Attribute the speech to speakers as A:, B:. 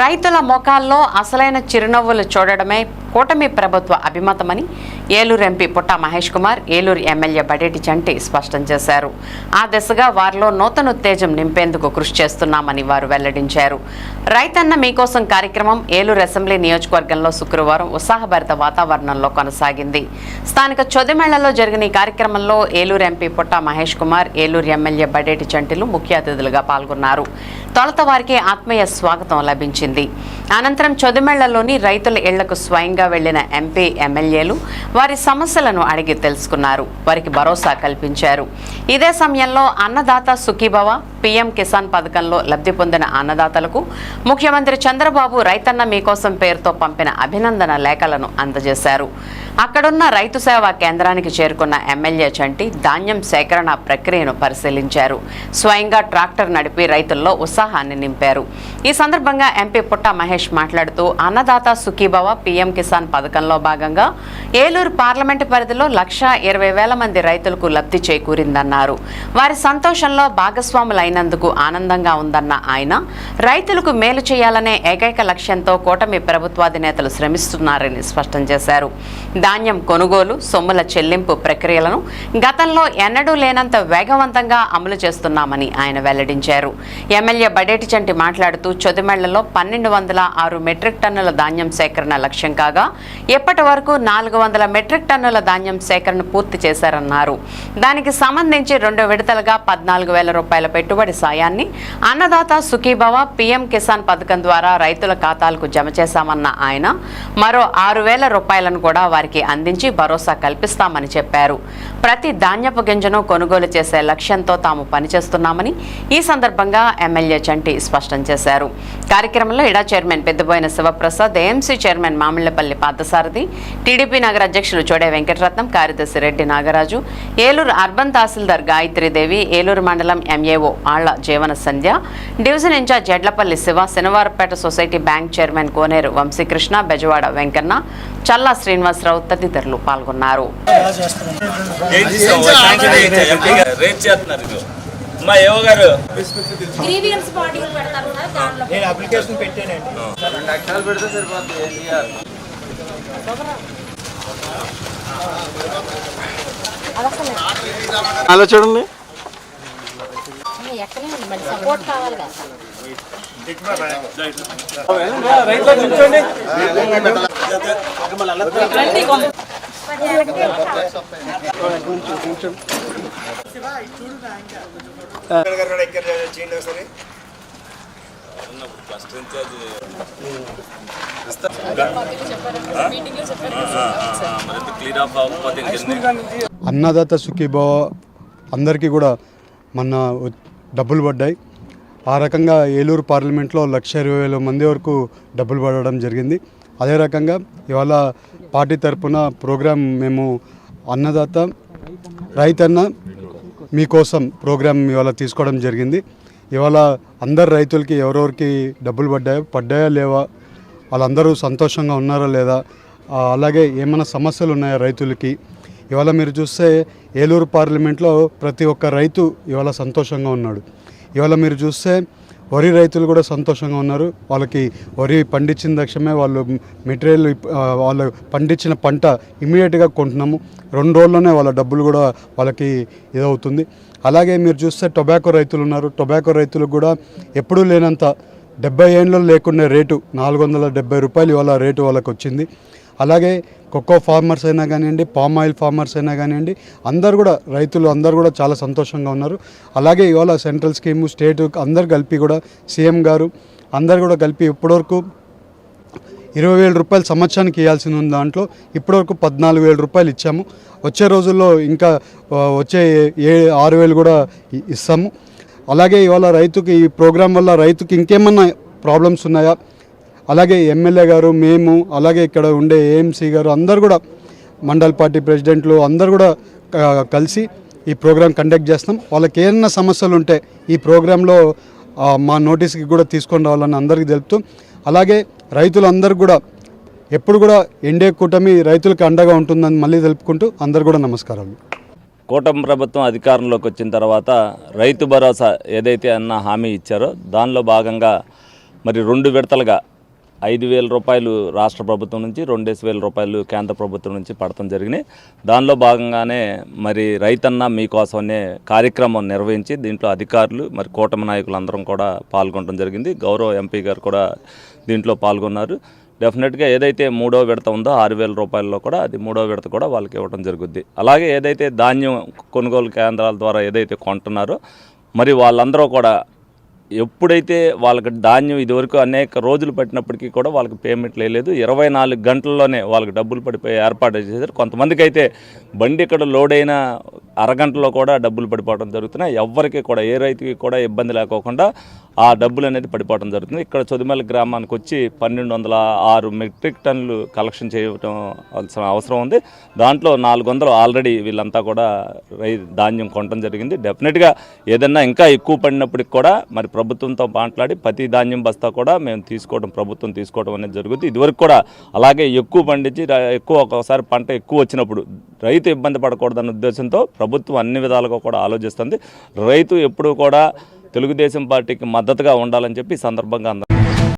A: రైతుల ముఖాల్లో అసలైన చిరునవ్వులు చూడడమే కూటమి ప్రభుత్వ అభిమతమని ఏలూరు ఎంపీ పుట్ట మహేష్ కుమార్ ఏలూరు ఎమ్మెల్యే బడేటి చంటి స్పష్టం చేశారు. ఆ దిశగా వారిలో నూతన ఉత్తేజం నింపేందుకు కృషి చేస్తున్నామని వారు వెల్లడించారు. రైతన్న మీకోసం కార్యక్రమం ఏలూరు అసెంబ్లీ నియోజకవర్గంలో శుక్రవారం ఉత్సాహభరిత వాతావరణంలో కొనసాగింది. స్థానిక చొదిమేళ్ళలో జరిగిన ఈ కార్యక్రమంలో ఏలూరు ఎంపీ పుట్ట మహేష్ కుమార్ ఏలూరు ఎమ్మెల్యే బడేటి చంటిలు ముఖ్య అతిథులుగా పాల్గొన్నారు. తొలత వారికి ఆత్మీయ స్వాగతం లభించింది. అనంతరం చొదిమెళ్ళలోని రైతుల ఇళ్ళకు స్వయంగా వెళ్ళిన ఎంపీ ఎమ్మెల్యేలు వారి సమస్యలను అడిగి తెలుసుకున్నారు. వారికి భరోసా కల్పించారు. ఇదే సమయంలో అన్నదాత సుఖీభవ పీఎం కిసాన్ పథకంలో లబ్ధి పొందిన అన్నదాతలకు ముఖ్యమంత్రి చంద్రబాబు రైతన్న మీకోసం పేరుతో పంపిన అభినందన లేఖలను అందజేశారు. అక్కడున్న రైతు సేవా కేంద్రానికి చేరుకున్న ఎమ్మెల్యే చంటి ధాన్యం సేకరణ ప్రక్రియను పరిశీలించారు. స్వయంగా ట్రాక్టర్ నడిపి రైతుల్లో ఉత్సాహాన్ని నింపారు. ఈ సందర్భంగా ఎంపీ పుట్ట మహేష్ మాట్లాడుతూ అన్నదాత సుఖీభవ పీఎం కిసాన్ పథకంలో భాగంగా ఏలూరు పార్లమెంటు పరిధిలో లక్ష ఇరవై వేల మంది రైతులకు లబ్ధి చేకూరిందన్నారు. వారి సంతోషంలో భాగస్వాములైన అయినందుకు ఆనందంగా ఉందన్న ఆయన. రైతులకు మేలు చేయాలనే ఏకైక లక్ష్యంతో కూటమి ప్రభుత్వాధినేతలు శ్రమిస్తున్నారని స్పష్టం చేశారు. ధాన్యం కొనుగోలు సొమ్ముల చెల్లింపు ప్రక్రియలను గతంలో ఎన్నడూ లేనంత వేగవంతంగా అమలు చేస్తున్నామని ఆయన వెల్లడించారు. ఎమ్మెల్యే బడేటి చంటి మాట్లాడుతూ చొదిమెళ్ళలో పన్నెండు వందల ఆరు మెట్రిక్ టన్నుల ధాన్యం సేకరణ లక్ష్యం కాగా ఇప్పటి వరకు నాలుగు వందల మెట్రిక్ టన్నుల ధాన్యం సేకరణ పూర్తి చేశారన్నారు. దానికి సంబంధించి రెండు విడతలుగా పద్నాలుగు వేల రూపాయల పెట్టుబడి సాయాన్ని అన్నదాత సుఖీభవ పీఎం కిసాన్ పథకం ద్వారా రైతుల ఖాతాలకు జమ చేశామన్న ఆయన. మరో ఆరు వేల రూపాయలను కూడా వారికి అందించి భరోసా కల్పిస్తామని చెప్పారు. ప్రతి ధాన్యపు గింజను కొనుగోలు చేసే లక్ష్యంతో తాము పనిచేస్తున్నామని ఈ సందర్భంగా ఎమ్మెల్యే చంటి స్పష్టం చేశారు. కార్యక్రమంలో ఇడా chairman Peddaboina Sivaprasad AMC chairman Mamillapalli Parthasarathi TDP నగర అధ్యక్షులు చోడే వెంకటరత్నం కార్యదర్శి రెడ్డి నాగరాజు ఏలూరు అర్బన్ తహసీల్దార్ గాయత్రీదేవి ఏలూరు మండలం MAO Alla Jeevana Sandhya division in charge Edlapalli Siva Sanivarapeta society bank chairman Koneru Vamsikrishna Bezawada Venkanna Challa Srinivasarao తదితరులు పాల్గొన్నారు.
B: అమ్మా ఏవో గారు.
C: గ్రీవియన్స్ బాడీ పెడతారు దాంట్లో.
D: నేను అప్లికేషన్ పెట్టానండి.
E: అలా చూడండి.
C: ఎక్కడ మరి సపోర్ట్ కావాలి కదా.
B: ఫస్ట్ ఇన్ఛార్జ్ మరి
E: అన్నదాత సుఖీభావ అందరికీ కూడా మొన్న డబ్బులు పడ్డాయి. ఆ రకంగా ఏలూరు పార్లమెంట్లో లక్ష ఇరవై వేల మంది వరకు డబ్బులు పడడం జరిగింది. అదే రకంగా ఇవాళ పార్టీ తరపున ప్రోగ్రాం మేము అన్నదాత రైతన్న మీకోసం ప్రోగ్రాం ఇవాళ తీసుకోవడం జరిగింది. ఇవాళ అందరు రైతులకి ఎవరెవరికి డబ్బులు పడ్డాయో పడ్డాయా లేవా వాళ్ళందరూ సంతోషంగా ఉన్నారా లేదా అలాగే ఏమైనా సమస్యలు ఉన్నాయా రైతులకి? ఇవాళ మీరు చూస్తే ఏలూరు పార్లమెంట్లో ప్రతి ఒక్క రైతు ఇవాళ సంతోషంగా ఉన్నాడు. ఇవాళ మీరు చూస్తే వరి రైతులు కూడా సంతోషంగా ఉన్నారు. వాళ్ళకి వరి పండించిన తక్షణమే వాళ్ళు మెటీరియల్ వాళ్ళు పండించిన పంట ఇమీడియట్గా కొంటున్నాము. రెండు రోజుల్లోనే వాళ్ళ డబ్బులు కూడా వాళ్ళకి ఇదవుతుంది. అలాగే మీరు చూస్తే టొబాకో రైతులు ఉన్నారు. టొబాకో రైతులకు కూడా ఎప్పుడూ లేనంత డెబ్బై ఏళ్ళలో లేకుండా రేటు నాలుగు వందల డెబ్బై రూపాయలు ఇవాళ రేటు వాళ్ళకి వచ్చింది అలాగే కొక్కో ఫార్మర్స్ అయినా కానివ్వండి పామ్ ఆయిల్ ఫార్మర్స్ అయినా కానివ్వండి అందరు కూడా రైతులు అందరు కూడా చాలా సంతోషంగా ఉన్నారు. అలాగే ఇవాళ సెంట్రల్ స్కీము స్టేట్ అందరు కలిపి కూడా సీఎం గారు అందరు కూడా కలిపి ఇప్పటివరకు ఇరవై వేల రూపాయలు సంవత్సరానికి ఇవ్వాల్సి ఉంది దాంట్లో ఇప్పటివరకు పద్నాలుగు వేల రూపాయలు ఇచ్చాము. వచ్చే రోజుల్లో ఇంకా వచ్చే ఏ ఆరు వేలు కూడా ఇస్తాము. అలాగే ఇవాళ రైతుకి ఈ ప్రోగ్రాం వల్ల రైతుకి ఇంకేమన్నా ప్రాబ్లమ్స్ ఉన్నాయా? అలాగే ఎమ్మెల్యే గారు మేము అలాగే ఇక్కడ ఉండే ఏఎంసీ గారు అందరు కూడా మండల్ పార్టీ ప్రెసిడెంట్లు అందరు కూడా కలిసి ఈ ప్రోగ్రాం కండక్ట్ చేస్తాం. వాళ్ళకి ఏమన్నా సమస్యలు ఉంటే ఈ ప్రోగ్రాంలో మా నోటీస్కి కూడా తీసుకొని రావాలని అందరికీ తెలుపుతూ అలాగే రైతులందరూ కూడా ఎప్పుడు కూడా ఎన్డీఏ కూటమి రైతులకు అండగా ఉంటుందని మళ్ళీ తెలుపుకుంటూ అందరు కూడా నమస్కారాలు.
B: కూటమి ప్రభుత్వం అధికారంలోకి వచ్చిన తర్వాత రైతు భరోసా ఏదైతే అన్న హామీ ఇచ్చారో దానిలో భాగంగా మరి రెండు విడతలుగా ఐదు వేల రూపాయలు రాష్ట్ర ప్రభుత్వం నుంచి రెండేసి వేల రూపాయలు కేంద్ర ప్రభుత్వం నుంచి పడటం జరిగినాయి. దానిలో భాగంగానే మరి రైతన్న మీకోసం అనే కార్యక్రమం నిర్వహించి దీంట్లో అధికారులు మరి కూటమి నాయకులు అందరం కూడా పాల్గొనడం జరిగింది. గౌరవ ఎంపీ గారు కూడా దీంట్లో పాల్గొన్నారు. డెఫినెట్గా ఏదైతే మూడో విడత ఉందో ఆరు వేల రూపాయల్లో కూడా అది మూడో విడత కూడా వాళ్ళకి ఇవ్వడం జరుగుద్ది. అలాగే ఏదైతే ధాన్యం కొనుగోలు కేంద్రాల ద్వారా ఏదైతే కొంటున్నారో మరి వాళ్ళందరూ కూడా ఎప్పుడైతే వాళ్ళకి ధాన్యం ఇదివరకు అనేక రోజులు పట్టినప్పటికీ కూడా వాళ్ళకి పేమెంట్ లేదు ఇరవై నాలుగు గంటల్లోనే వాళ్ళకి డబ్బులు పడిపోయి ఏర్పాటు చేశారు కొంతమందికి అయితే బండి ఇక్కడ లోడ్ అయిన అరగంటలో కూడా డబ్బులు పడిపోవడం జరుగుతున్నాయి. ఎవరికి కూడా ఏ రైతుకి కూడా ఇబ్బంది లేకోకుండా ఆ డబ్బులు అనేది పడిపోవడం జరుగుతుంది. ఇక్కడ చొదిమల్లి గ్రామానికి వచ్చి పన్నెండు వందల ఆరు మెట్రిక్ టన్నులు కలెక్షన్ చేయటం అవసరం అవసరం ఉంది. దాంట్లో నాలుగు వందలు ఆల్రెడీ వీళ్ళంతా కూడా రై ధాన్యం కొనడం జరిగింది. డెఫినెట్గా ఏదన్నా ఇంకా ఎక్కువ పడినప్పటికి కూడా మరి ప్రభుత్వంతో మాట్లాడి ప్రతి ధాన్యం బస్తా కూడా మేము తీసుకోవడం ప్రభుత్వం తీసుకోవడం అనేది జరుగుతుంది. ఇదివరకు కూడా అలాగే ఎక్కువ పండించి ఎక్కువ ఒక్కొక్కసారి పంట ఎక్కువ వచ్చినప్పుడు రైతు ఇబ్బంది పడకూడదన్న ఉద్దేశంతో ప్రభుత్వం అన్ని విధాలుగా కూడా ఆలోచిస్తుంది. రైతు ఎప్పుడూ కూడా తెలుగుదేశం పార్టీకి మద్దతుగా ఉండాలని చెప్పి ఈ సందర్భంగా అందరూ